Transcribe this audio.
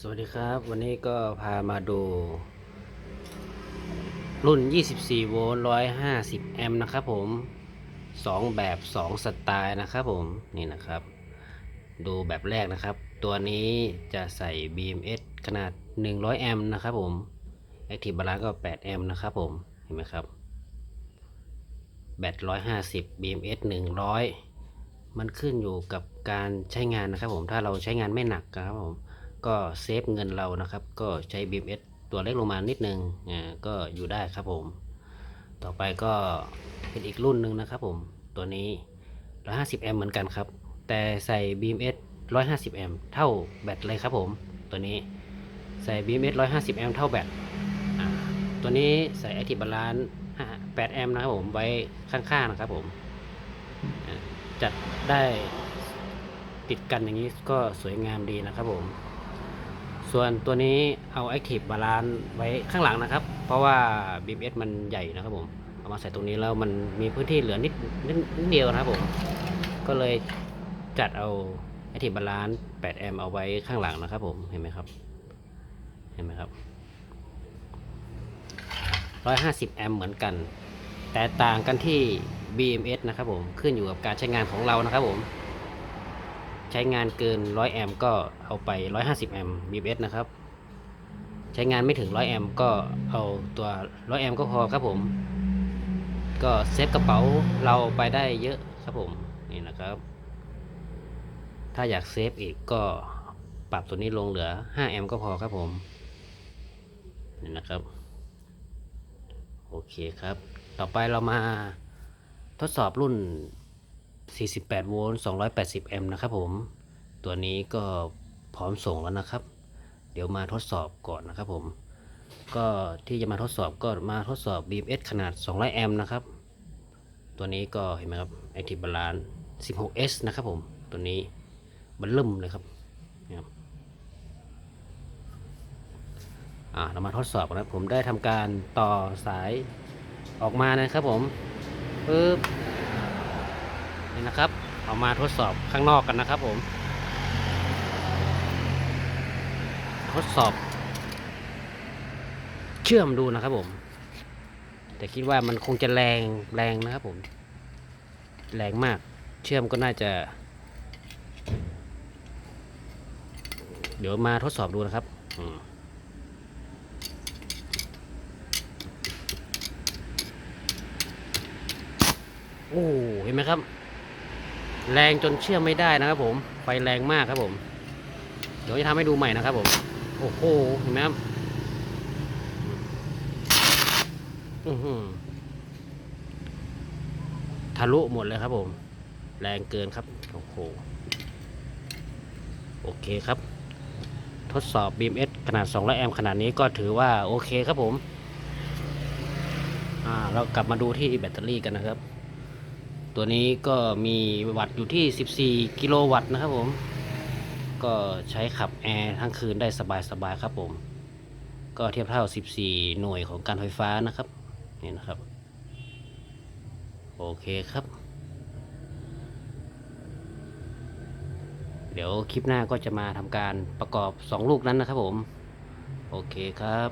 สวัสดีครับ วันนี้ก็พามาดู รุ่น 24 โวลต์ 150 แอมป์นะครับผม 2 แบบ 2 สไตล์นะครับผมนี่นะครับ ดูแบบแรกนะครับ ตัวนี้จะใส่ BMS ขนาด 100 แอมป์นะครับผม Active Balance ก็ 8 แอมป์นะครับผมเห็นไหมครับ แบต 150 BMS 100 มันขึ้นอยู่กับการใช้งานนะครับผมถ้าเราใช้งานไม่หนักครับผม ก็เซฟเงินเรานะครับ ก็ใช้ BMS ตัวเล็กลงมานิดนึงอ่าก็อยู่ได้ครับผม ต่อไปก็เป็นอีกรุ่นหนึ่งนะครับผม ตัวนี้ 150แอมเหมือนกันครับ แต่ใส่ BMS 150แอมเท่าแบตเลยครับผม ตัวนี้ใส่ BMS 150แอมเท่าแบตอ่าตัวนี้ใส่ Active Balance 8แอมนะครับผมไว้ข้างๆนะครับผมจัดได้ติดกันอย่างนี้ก็สวยงามดีนะครับผม ส่วนตัวนี้เอา Active Balance ไว้ข้างหลังนะครับ เพราะว่า BMS มันใหญ่นะครับผม เอามาใส่ตรงนี้แล้วมันมีพื้นที่เหลือนิดนิดนิดเดียวนะครับผม ก็เลยจัดเอา Active Balance 8 แอมป์เอาไว้ข้างหลังนะครับผม เห็นไหมครับ เห็นไหมครับ 150 แอมป์เหมือนกัน แต่ต่างกันที่ BMS นะครับผม ขึ้นอยู่กับการใช้งานของเรานะครับผม ใช้งานเกิน 100 แอมป์ก็เอาไป 150 แอมป์ BMS นะครับ ใช้งานไม่ถึง 100 แอมป์ก็เอาตัว 100 แอมป์ก็พอครับผม ก็เซฟกระเป๋าเราไปได้เยอะครับผม นี่นะครับ ถ้าอยากเซฟอีกก็ปรับตัวนี้ลงเหลือ 5 แอมป์ก็พอครับผม นี่นะครับ โอเคครับ ต่อไปเรามาทดสอบรุ่น 48 โวลต์ 280 แอมป์นะครับผม ตัวนี้ก็พร้อมส่งแล้วนะครับ เดี๋ยวมาทดสอบก่อนนะครับผม ก็ที่จะมาทดสอบก็มาทดสอบ BMS ขนาด 200 แอมป์นะครับ ตัวนี้ก็เห็นไหมครับ Active Balance 16S นะครับผม ตัวนี้บันเริ่มเลยครับนี่ครับอ่าเรามาทดสอบกันนะผมได้ทำการต่อสายออกมานะครับผมปึ๊บ นะครับ เอามาทดสอบข้างนอกกันนะครับผม ทดสอบ เชื่อมดูนะครับผม แต่คิดว่ามันคงจะแรงแรงนะครับผม แรงมาก เชื่อมก็น่าจะ เดี๋ยวมาทดสอบดูนะครับอืมโอ้เห็นไหมครับ แรงจนเชื่อมไม่ได้นะครับผมไฟแรงมากครับผม เดี๋ยวจะทำให้ดูใหม่นะครับผมโอ้โหเห็นไหมครับทะลุหมดเลยครับผม แรงเกินครับโอ้โหโอเคครับ ทดสอบ BMS ขนาด 200 แอมป์ขนาดนี้ก็ถือว่าโอเคครับผม อ่า เรากลับมาดูที่แบตเตอรี่กันนะครับ ตัวนี้ก็มีวัตต์อยู่ที่ 14 กิโลวัตต์นะครับผม ก็ใช้ขับแอร์ทั้งคืนได้สบายๆครับผม ก็เทียบเท่า 14 หน่วยของการไฟฟ้านะครับ นี่นะครับ โอเคครับ เดี๋ยวคลิปหน้าก็จะมาทำการประกอบ 2 ลูกนั้นนะครับผม โอเคครับ